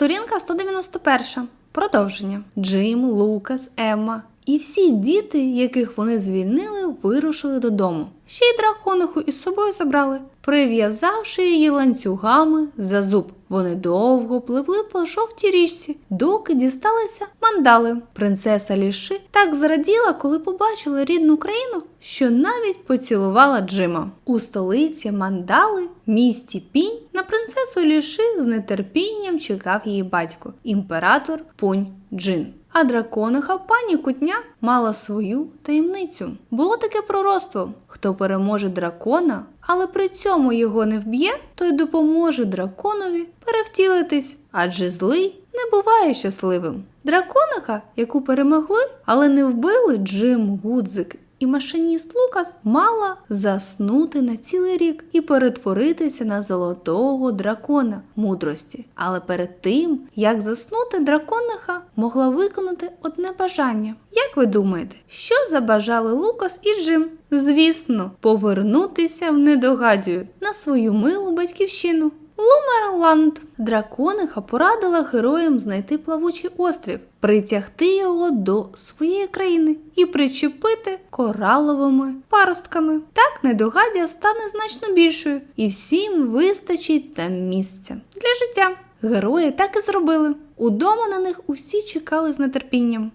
Сторінка 191. Продовження. Джим, Лукас, Емма і всі діти, яких вони звільнили, вирушили додому. Ще й дракониху із собою забрали, прив'язавши її ланцюгами за зуб. Вони довго пливли по жовтій річці, доки дісталися мандали. Принцеса Ліши так зраділа, коли побачила рідну країну, що навіть поцілувала Джима. У столиці мандали, місті Пінь, на принцесу Ліши з нетерпінням чекав її батько, імператор Пунь Джин. А дракониха пані Кутня мала свою таємницю. Було таке пророцтво: хто переможе дракона, але при цьому його не вб'є, той допоможе драконові перевтілитись, адже злий не буває щасливим. Дракониха, яку перемогли, але не вбили Джим Гудзик і машиніст Лукас, мала заснути на цілий рік і перетворитися на золотого дракона мудрості. Але перед тим, як заснути, дракониха могла виконати одне бажання. Як ви думаєте, що забажали Лукас і Джим? Звісно, повернутися в недогадію на свою милу батьківщину. Лумерланд. Дракониха порадила героям знайти плавучий острів, притягти його до своєї країни і причепити кораловими паростками. Так недогадя стане значно більшою, і всім вистачить там місця для життя. Герої так і зробили. Удома на них усі чекали з нетерпінням.